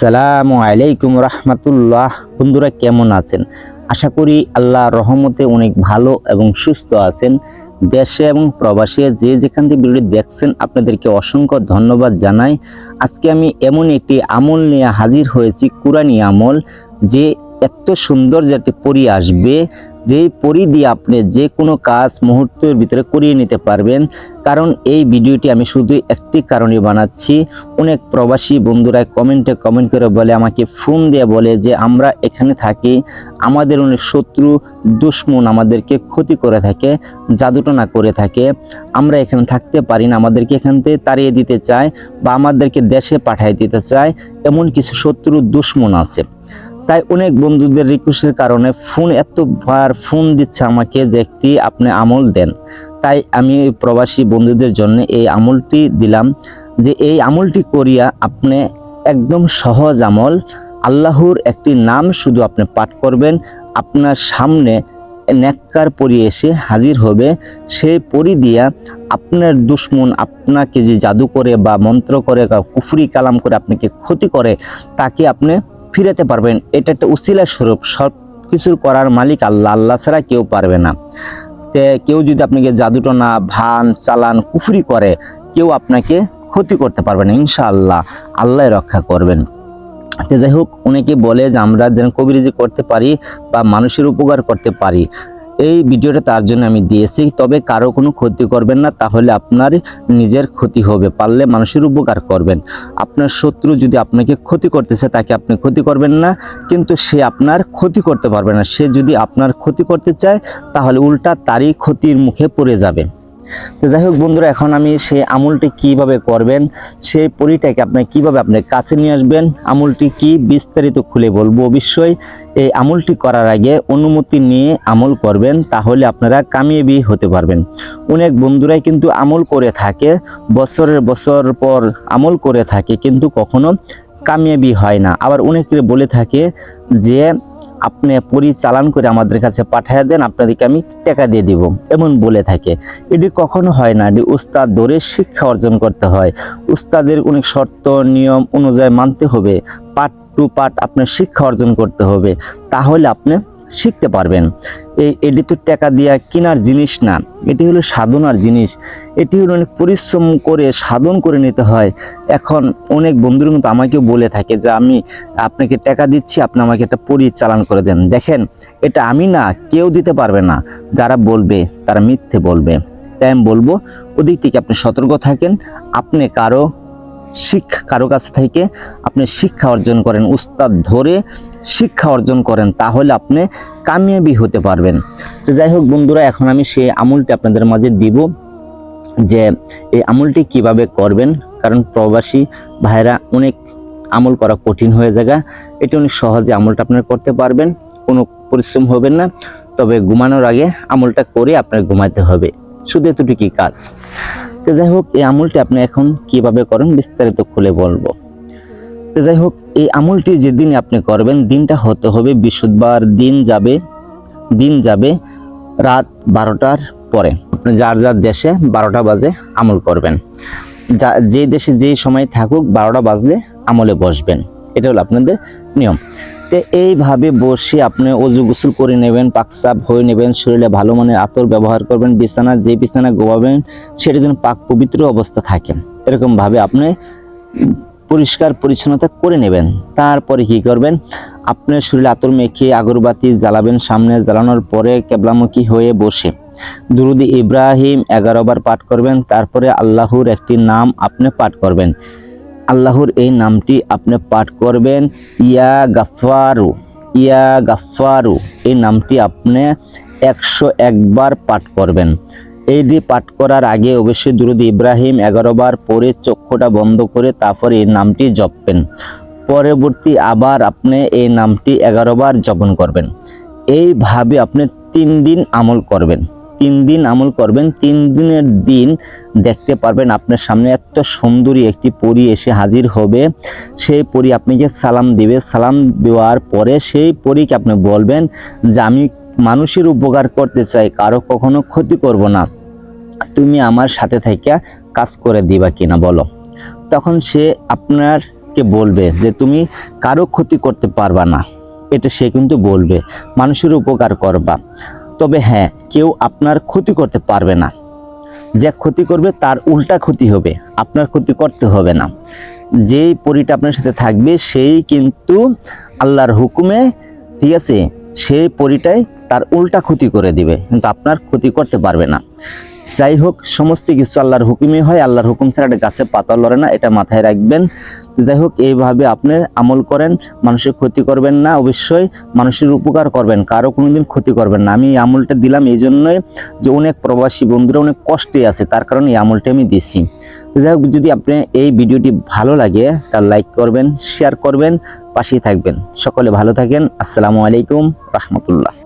আসসালামু আলাইকুম রহমতুল্লাহ। বন্ধুরা কেমন আছেন? আশা করি আল্লাহ রহমতে অনেক ভালো এবং সুস্থ আছেন। দেশে এবং প্রবাসে যে যেখান থেকে ভিডিও দেখছেন, আপনাদেরকে অসংখ্য ধন্যবাদ জানাই। আজকে আমি এমন একটি আমল নিয়ে হাজির হয়েছি কুরানি আমল, যে এত সুন্দর যাতে পরি আসবে। যেই পরি দিয়ে আপনি যে কোনো কাজ মুহূর্তের ভিতরে করিয়ে নিতে পারবেন। কারণ এই ভিডিওটি আমি শুধু একটি কারণে বানাচ্ছি। অনেক প্রবাসী বন্ধুরা কমেন্টে কমেন্ট করে বলে, আমাকে ফোন দিয়ে বলে যে, আমরা এখানে থাকি। আমাদের অনেক শত্রু, দুশ্মন আমাদেরকে ক্ষতি করে থাকে জাদুটনা করে থাকে। আমরা এখানে থাকতে পারি না। আমাদেরকে এখান থেকে তাড়িয়ে দিতে চায় বা আমাদেরকে দেশে পাঠিয়ে দিতে চায়। এমন কিছু শত্রু, দুশ্মন আছে। তাই অনেক বন্ধুদের রিকোয়েস্টের কারণে ফোন এত এতবার ফোন দিচ্ছে আমাকে যে একটি আপনি আমল দেন। তাই আমি প্রবাসী বন্ধুদের জন্য এই আমলটি দিলাম যে এই আমলটি করিয়া আপনি একদম সহজ আমল। আল্লাহর একটি নাম শুধু আপনি পাঠ করবেন, আপনার সামনে নেককার পরি এসে হাজির হবে। সেই পরি দিয়া আপনার দুশ্মন আপনাকে যে জাদু করে বা মন্ত্র করে কুফরি কালাম করে আপনাকে ক্ষতি করে, তাকে আপনি ফিরাতে পারবেন। এটা একটা উসিলা স্বরূপ। সব কিছুর করার মালিক আল্লাহ। আল্লাহ ছাড়া কেউ পারবে না। তে কেউ যদি আপনাকে জাদুটনা, ভান, চালান, কুফরি করে, কেউ আপনাকে ক্ষতি করতে পারবে না। ইনশাআল্লাহ আল্লাহ রক্ষা করবেন। তো যাই হোক, অনেকে বলে যে আমরা যেন কবিরাজি করতে পারি বা মানুষের উপকার করতে পারি। এই ভিডিওটা তার জন্য আমি দিয়েছি। তবে কারও কোনো ক্ষতি করবেন না, তাহলে আপনার নিজের ক্ষতি হবে, পারলে মানুষের উপকার করবেন। আপনার শত্রু যদি আপনাকে ক্ষতি করতেছে, তাকে আপনি ক্ষতি করবেন না, কিন্তু সে আপনার ক্ষতি করতে পারবে না। সে যদি আপনার ক্ষতি করতে চায়, তাহলে উল্টা তারই ক্ষতির মুখে পড়ে যাবে। তো যাই হোক বন্ধুরা, এখন আমি সেই আমলটি কীভাবে করবেন, সেই পরিটাকে আপনি কীভাবে আপনার কাছে নিয়ে আসবেন, আমুলটি কি বিস্তারিত খুলে বলব অবশ্যই। এই আমলটি করার আগে অনুমতি নিয়ে আমল করবেন, তাহলে আপনারা কামিয়াবি হতে পারবেন। অনেক বন্ধুরাই কিন্তু আমল করে থাকে, বছরের বছর পর আমল করে থাকে, কিন্তু কখনো কামিয়াবি হয় না। আবার অনেকে বলে থাকে যে আপনি পরিচালন করে আমাদের কাছে পাঠিয়ে দেন, আপনাদেরকে আমি টাকা দিয়ে দিব। এমন বলে থাকে। এটি কখনো হয় না, এটি উস্তাদ ধরে শিক্ষা অর্জন করতে হয়। উস্তাদের অনেক শর্ত, নিয়ম অনুযায়ী মানতে হবে। পার্ট টু পার্ট আপনার শিক্ষা অর্জন করতে হবে। তাহলে আপনি শিখতে পারবেন। এই এটি তো টাকা দিয়া কেনার জিনিস না, এটি হলো সাধনার জিনিস। এটি হলো অনেক পরিশ্রম করে, সাধন করে নিতে হয়। এখন অনেক বন্ধুর মতো আমাকেও বলে থাকে যে, আমি আপনাকে টাকা দিচ্ছি, আপনি আমাকে একটা পরিচালন করে দেন। দেখেন, এটা আমি না, কেউ দিতে পারবে না। যারা বলবে, তারা মিথ্যে বলবে। তাই আমি বলব, ওদিক থেকে আপনি সতর্ক থাকেন। আপনি কারও শিক্ষা কারও কাছ থেকে আপনি শিক্ষা অর্জন করেন, উস্তাদ ধরে শিক্ষা অর্জন করেন, তাহলে আপনি কামিয়াবি হতে পারবেন। তো যাই হোক বন্ধুরা, এখন আমি সেই আমুলটি আপনাদের মাঝে দিব যে এই আমলটি কীভাবে করবেন, কারণ প্রবাসী ভাইরা অনেক আমল করা কঠিন হয়ে যায় এটা অনেক সহজে আমলটা আপনারা করতে পারবেন, কোনো পরিশ্রম হবেন না। তবে ঘুমানোর আগে আমলটা করে আপনার ঘুমাতে হবে। শুধু এতটুকুই কাজ। তো যাই হোক, এই আমলটি আপনি এখন কীভাবে করেন বিস্তারিত খুলে বলব। তো যাই হোক, এই আমলটি যেদিন আপনি করবেন, দিনটা হতে হবে বৃহস্পতিবার দিন যাবে দিন যাবে রাত বারোটার পরে। আপনি যার যার দেশে বারোটা বাজে আমল করবেন। যা, যে দেশে যেই সময় থাকুক, বারোটা বাজলে আমলে বসবেন। এটা হলো আপনাদের নিয়ম। তো এইভাবে বসে আপনি অজু গোসল করে নেবেন পাকসাপ হয়ে নেবেন, শরীরে ভালো মানের আতর ব্যবহার করবেন, বিছানা, যে বিছানা গোয়াবেন, সেটা যেন পাক পবিত্র অবস্থা থাকে। এরকমভাবে আপনি পরিষ্কার পরিচ্ছন্নতা করে নেবেন। তারপরে কি করবেন? আপনার শরীরে আতর মেখে আগরবাতি জ্বালাবেন সামনে, জ্বালানোর পরে কেবলামুখী হয়ে বসে। দুরুদি ইব্রাহিম এগারো বার পাঠ করবেন, তারপরে আল্লাহর একটি নাম আপনি পাঠ করবেন। আল্লাহর এই নামটি আপনি পাঠ করবেন। ইয়া গাফারু ইয়া গাফারু এই নামটি আপনি একশো একবার পাঠ করবেন। এইটি পাঠ করার আগে অবশ্যই দুরুদ ইব্রাহিম এগারো বার পরে চক্ষুটা বন্ধ করে তারপরে এই নামটি জপবেন। পরবর্তী আবার আপনি এই নামটি এগারো বার জপন করবেন। এইভাবে আপনি তিন দিন আমল করবেন। তিন দিন আমল করবেন, তিন দিনের দিন দেখতে পারবেন আপনার সামনে এত সুন্দরী একটি পরী এসে হাজির হবে। সেই পরী আপনাকে সালাম দিবে। সালাম দেওয়ার পরে সেই পরীকে আপনি বলবেন যে, আমি মানুষের উপকার করতে চাই, কারও কখনো ক্ষতি করব না। তুমি আমার সাথে থেকে কাজ করে দিবা কিনা বলো। তখন সে আপনারকে বলবে যে, তুমি কারও ক্ষতি করতে পারবা না। এটা সে কিন্তু বলবে। মানুষের উপকার করবা। তবে হ্যাঁ কেউ আপনার ক্ষতি করতে পারবে না। যে ক্ষতি করবে তার উল্টা ক্ষতি হবে, আপনার ক্ষতি করতে হবে না। যেই পরিটা আপনার সাথে থাকবে, সেই কিন্তু আল্লাহর হুকুমে, ঠিক আছে, সেই পরিটাই তার উল্টা ক্ষতি করে দিবে, কিন্তু আপনার ক্ষতি করতে পারবে না। যাই হোক সমস্ত কিছু আল্লাহর হুকুমই হয়, আল্লাহর হুকুম ছাড়া এটা গাছে পাতা লড়ে না, এটা মাথায় রাখবেন। যাই হোক এইভাবে আপনি আমল করেন, মানুষের ক্ষতি করবেন না, অবশ্যই মানুষের উপকার করবেন, কারও কোনোদিন ক্ষতি করবেন না। আমি এই আমলটা দিলাম এই জন্যই যে অনেক প্রবাসী বন্ধুরা অনেক কষ্টে আছে, তার কারণে এই আমলটা আমি দিছি। যাই হোক যদি আপনি এই ভিডিওটি ভালো লাগে তাহলে লাইক করবেন, শেয়ার করবেন, পাশেই থাকবেন। সকলে ভালো থাকেন। আসসালামু আলাইকুম, রহমতুল্লাহ।